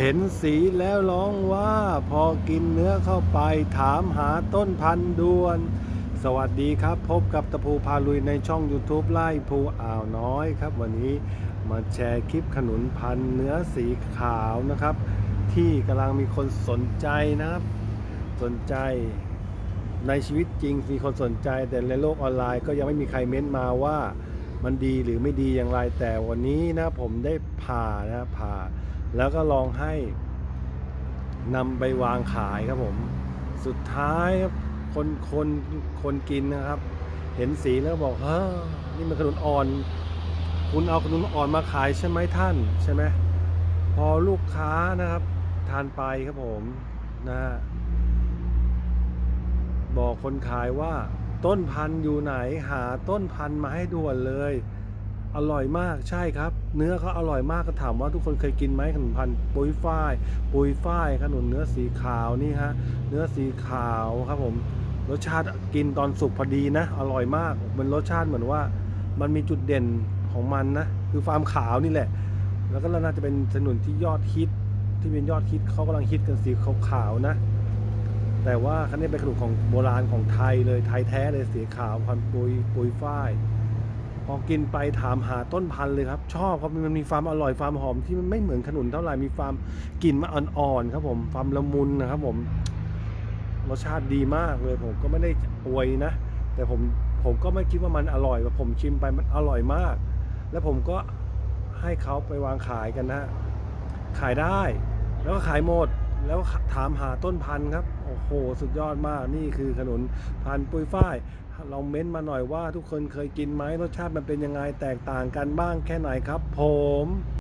เห็นสีแล้วร้องว่า พอกินเนื้อเข้าไปถามหาต้นพันธุ์ด่วน สวัสดีครับ พบกับตะภูพาลุยในช่อง YouTube ไล่ภูอ่าวน้อยครับ วันนี้มาแชร์คลิปขนุนพันธุ์เนื้อสีขาวนะครับ ที่กำลังมีคนสนใจนะครับ สนใจในชีวิตจริงมีคนสนใจ แต่ในโลกออนไลน์ก็ยังไม่มีใครเม้นมาว่ามันดีหรือไม่ดีอย่างไรแต่วันนี้นะผมได้ผ่านะผ่า แล้วก็ลองให้นำไปวางขายครับผม สุดท้ายครับคนคนคนกินนะครับ เห็นสีแล้วบอกเฮ้อนี่มันขนุนอ่อน คุณเอาขนุนอ่อนมาขายใช่ไหมท่านใช่ไหมพอลูกค้านะครับ ทานไปครับผมนะฮะบอกคนขายว่าต้นพันธุ์อยู่ไหนหาต้นพันธุ์มาให้ด่วนเลย อร่อยมากใช่ครับ เนื้อเขาอร่อยมากก็ถามว่าทุกคนเคยกินไหมขนมพันปุยฝ้ายปุยฝ้ายขนมเนื้อสีขาวนี่ฮะเนื้อสีขาวครับผมรสชาติกินตอนสุกพอดีนะ อร่อยมากมันรสชาติเหมือนว่า มันมีจุดเด่นของมันนะคือความขาวนี่แหละ แล้วก็น่าจะเป็นสนุนที่ยอดฮิตที่เป็นยอดฮิตเขากำลังฮิตกันสีขาวๆนะ แต่ว่าคันนี้เป็นขนมของโบราณของไทยเลยไทยแท้เลยสีขาวพันปุยปุยฝ้าย พอกินไปถามหาต้นพันธุ์เลยครับ ชอบครับมันมีความอร่อยความหอมที่มันไม่เหมือนขนุนเท่าไหร่มีความกลิ่นมาอ่อนๆครับ ผมความละมุนนะครับ ผมรสชาติดีมากเลย ผมก็ไม่ได้อวยนะ แต่ผมผมก็ไม่คิดว่ามันอร่อยแบบผมชิมไปมันอร่อยมาก แล้วผมก็ให้เขาไปวางขายกันนะฮะขายได้ แล้วก็ขายหมด แล้วถามหาต้นพันธุ์ครับ โอ้โห สุดยอดมาก นี่คือขนุนพันธุ์ปุยฝ้าย ลองเม้นต์มาหน่อยว่าทุกคนเคยกินไหมรสชาติมันเป็นยังไง แตกต่างกันบ้างแค่ไหนครับ ผม